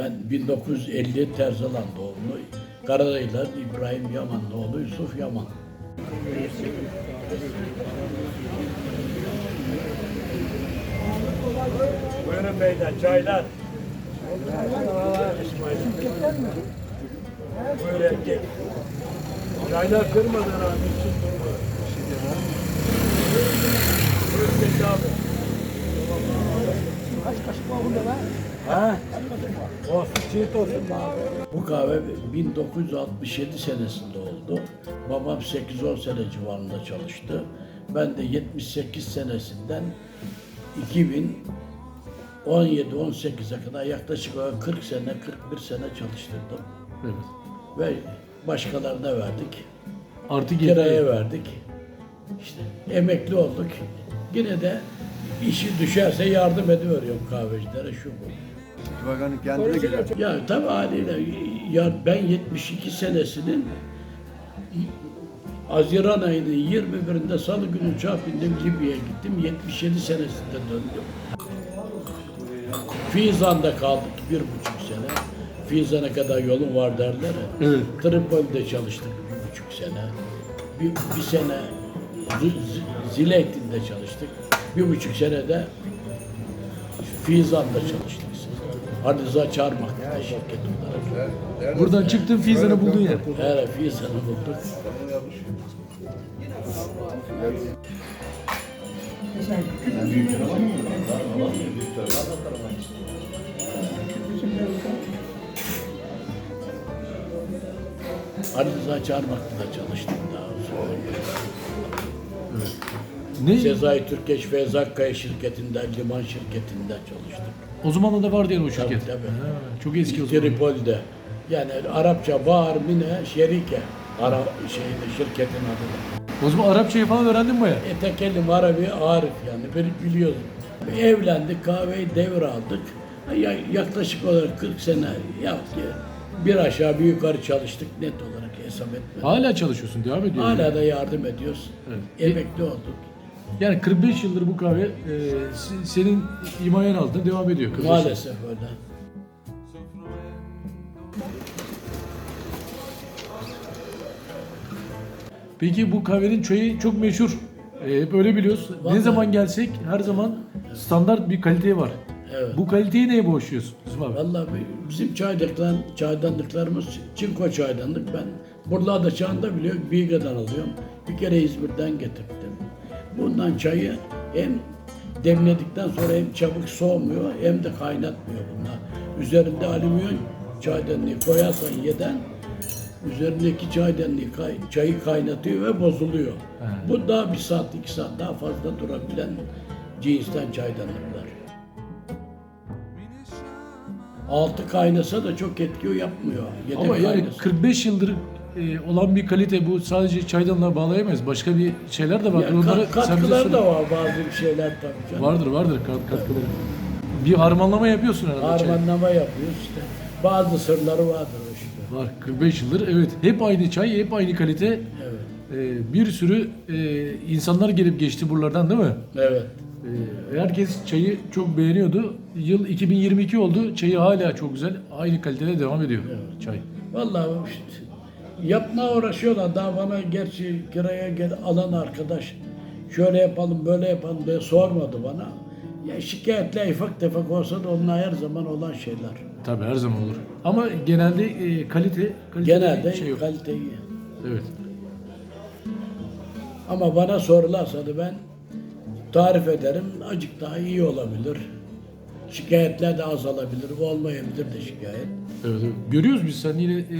Ben 1950 Terzalan doğumlu. Karadayılar İbrahim Yaman'ın oğlu Yusuf Yaman. Buyurun beyler çaylar. Buyur erkek. Çaylar kırmadan abi. Buyurun Beyler abi. Ha? Olsun, çiğit olsun abi. Bu kahve 1967 senesinde oldu. Babam 8-10 sene civarında çalıştı. Ben de 78 senesinden 2017-18'e kadar yaklaşık olarak 40 sene, 41 sene çalıştırdım. Evet. Ve başkalarına verdik. Artı Kiraya geliyor. verdik. İşte emekli olduk. Yine de işi düşerse yardım ediyorum kahvecilere şu bu. Bakanın kendine güzel. Ya tabii haliyle ya ben 72 senesinin Haziran ayının 21'inde Salı günü uçağa bindim Libya'ya gittim. 77 senesinde döndüm. Fizan'da kaldık bir buçuk sene. Fizan'a kadar yolun var derler. Evet. Tripoli'de çalıştık bir buçuk sene. Bir, bir sene Zileytin'de çalıştık. Bir buçuk sene de Fizan'da çalıştık. Arıza Çarmak'ta şirket olarak. Buradan çıktın Fizan'ı buldun ya. Evet, Fizan'ı bulduk. Arıza Çarmak'ta da çalıştım daha sonra. Ne? Sezai Türkeş Feyzakkaya şirketinde, liman şirketinde çalıştık. O zaman da vardı yani o şirket. Tabii, tabii. Ha, çok eski o zaman. Tripoli'de. Yani Arapça Bahar Mine Şerike. Ara şeyde şirketin adı. O zaman Arapçayı falan öğrendin mi ya? Etekelim Arabi Arif yani ben biliyordum. Evlendik, kahveyi devraldık. Ya, yaklaşık olarak 40 sene ya bir aşağı bir yukarı çalıştık net olarak hesap etmedim. Hala çalışıyorsun, devam ediyorsun. Hala da yardım ediyoruz. Evet. Emekli olduk. Yani 45 yıldır bu kahve e, se- senin himayen altında devam ediyor. 45 yıl. Maalesef öyle. Peki bu kahvenin çayı çok meşhur. E, hep öyle biliyoruz. Ne Vallahi. zaman gelsek her zaman standart bir kalite var. Evet. Bu kaliteyi neye borçluyorsun Yusuf abi? Vallahi bi- bizim çaydanlıklar, çaydanlıklarımız Çinko çaydanlık. Ben buralarda çağında biliyor Biga'dan alıyorum. Bir kere İzmir'den getirdim. Bundan çayı hem demledikten sonra hem çabuk soğumuyor hem de kaynatmıyor bunlar. Üzerinde alüminyum çaydanlığı koyarsan yeden üzerindeki çaydanlığı kay, çayı kaynatıyor ve bozuluyor. Bu daha bir saat iki saat daha fazla durabilen cinsten çaydanlıklar. Altı kaynasa da çok etki yapmıyor. Yedek Ama yani kaynasa. 45 yıldır e, olan bir kalite bu sadece çaydanlığa bağlayamayız. Başka bir şeyler de var. Yani Onları kat- katkılar da var bazı şeyler tabii canım. Vardır vardır kat- katkıları. Bir harmanlama yapıyorsun herhalde. çay. Harmanlama yapıyoruz işte. Bazı sırları vardır işte. Var 45 yıldır evet hep aynı çay hep aynı kalite. Evet. E, bir sürü e, insanlar gelip geçti buralardan değil mi? Evet. E, herkes çayı çok beğeniyordu. Yıl 2022 oldu. Çayı hala çok güzel. Aynı kalitede devam ediyor çay. Vallahi işte yapma uğraşıyorlar. Daha bana gerçi kiraya gel, alan arkadaş şöyle yapalım böyle yapalım diye sormadı bana. Ya şikayetler ufak tefek olsa da onlar her zaman olan şeyler. Tabii her zaman olur. Ama genelde e, kalite, kalite Genelde şey yok. kalite iyi. Evet. Ama bana sorularsa da ben tarif ederim. Acık daha iyi olabilir. Şikayetler de azalabilir. Olmayabilir de şikayet. Evet, evet. Görüyoruz biz sen yine e,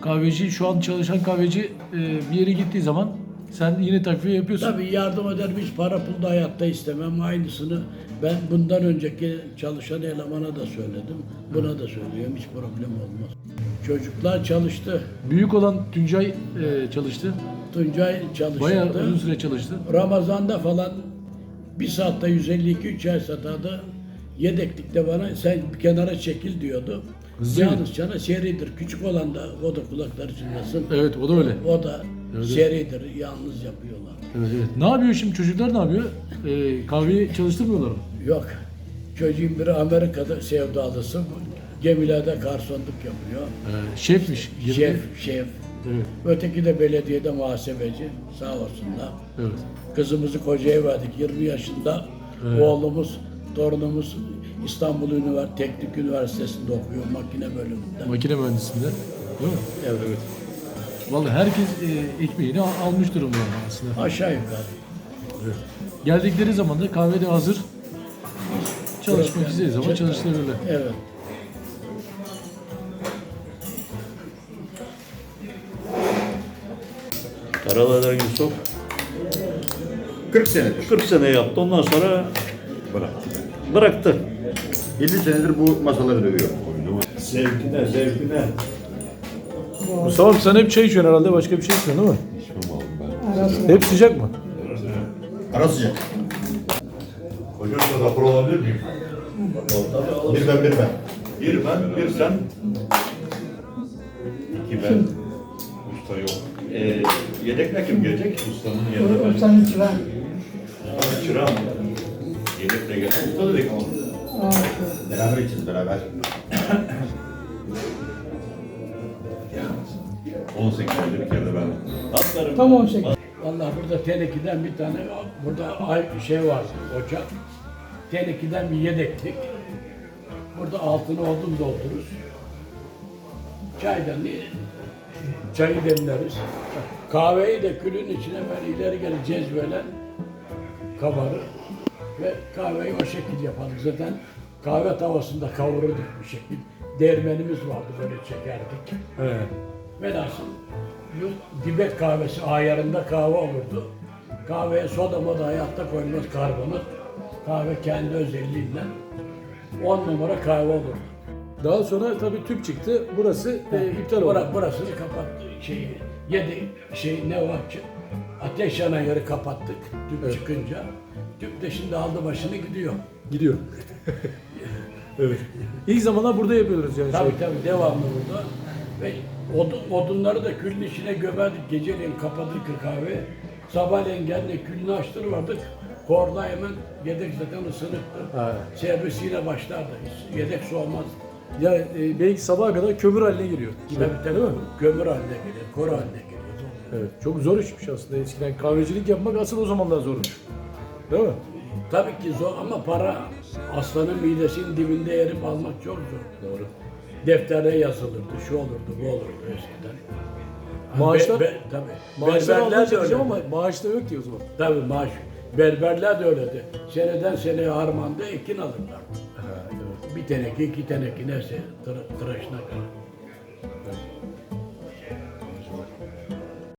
kahveci şu an çalışan kahveci e, bir yere gittiği zaman sen yine takviye yapıyorsun. Tabii yardım ederim. Hiç para pul da hayatta istemem. Aynısını ben bundan önceki çalışan elemana da söyledim. Buna da söylüyorum. Hiç problem olmaz. Çocuklar çalıştı. Büyük olan Tuncay e, çalıştı. Tuncay çalıştı. Bayağı uzun süre çalıştı. Ramazan'da falan bir saatte 152 çay satardı. Yedeklikte bana sen bir kenara çekil diyordu. Yalnız cana seridir. Küçük olan da o da kulakları çınlasın. Evet o da öyle. O da Evet. seridir. Yalnız yapıyorlar. Evet, evet. Ne yapıyor şimdi çocuklar ne yapıyor? E, kahveyi çalıştırmıyorlar mı? Yok. Çocuğun biri Amerika'da sevdalısı. Gemilerde garsonluk yapıyor. Ee, şefmiş. Yirmi- Şef, şef. Evet. Öteki de belediyede muhasebeci. Sağ olsunlar. Evet. Kızımızı kocaya verdik 20 yaşında. Oğlumuz, torunumuz İstanbul Üniversitesi, Teknik Üniversitesi'nde okuyor makine bölümünde. Makine mühendisliğinde. Değil mi? Evet. Evet. Vallahi herkes e, ekmeğini al- almış durumda aslında. Aşağı yukarı. Evet. Geldikleri zaman da kahve de hazır. Çalışmak Bırak istediği zaman yani. çalıştırabilirler. Evet. Karaladar Yusuf 40 senedir 40 sene yaptı. Ondan sonra bıraktı. bıraktı. 50 senedir bu masaları dövüyor. Zevkine, zevkine. Mustafa sen hep çay içiyorsun herhalde başka bir şey içmiyorsun değil mi? İçmem oğlum ben. Hep sıcak mı? Ara sıcak. Hocam da rapor olabilir miyim? Bir ben bir ben. Bir ben, bir sen. İki ben. Usta yok. Ee, yedekle kim gelecek? Ustanın yerine ben. Ustanın çırağı. Ustanın çırağı mı? Yedekle gelecek. Usta dedik ama. Beraber içeceğiz beraber. 18 aydır bir kere de ben. Atlarım. Tam 18. Vallahi burada tenekiden bir tane, burada ay şey var, ocak. Tenekiden bir yedeklik. Burada altını odun doldururuz. Çaydan çayı demleriz. Kahveyi de külün içine ben ileri geri cezvelen kabarır. Ve kahveyi o şekilde yapardık. Zaten kahve tavasında kavururduk bir şekil. Değirmenimiz vardı böyle çekerdik. Evet. Velhasıl bu dibek kahvesi ayarında kahve olurdu. Kahveye soda moda hayatta koyulmaz karbonat. Kahve kendi özelliğinden 10 numara kahve olurdu. Daha sonra tabii tüp çıktı. Burası e, iptal oldu. Bura, burasını kapattı. Şeyi, yedi şey ne var ki? Ateş yanan yeri kapattık tüp çıkınca. Tüp de şimdi aldı başını gidiyor. Gidiyor. evet. İlk zamanlar burada yapıyoruz yani. Tabii şey. tabii devamlı burada. Ve odun, odunları da külün içine gömerdik. Geceleyin kapatırdık kahve. Sabahleyin geldi külünü açtırırdık. Korda hemen yedek zaten ısınıktı. Ha. Servisiyle başlardı. Yedek su olmaz. Ya e, belki sabaha kadar kömür haline geliyor. Tabii tabii. Değil mi? Kömür haline gelir, kor haline gelir. Evet. Çok zor işmiş aslında eskiden. Kahvecilik yapmak asıl o zamanlar zormuş. Değil mi? Tabii ki zor ama para aslanın midesinin dibinde yerip almak çok zor. Doğru. Deftere yazılırdı, şu olurdu, bu olurdu eskiden. Maaşlar- Be, be, tabii. Maaşlar Berberler de öyle. ama maaş da yok ki o zaman. Tabii maaş. Berberler de öyleydi. Seneden seneye harmanda ekin alırlar. Bir teneke, iki teneke neyse tıra, tıraşına kadar.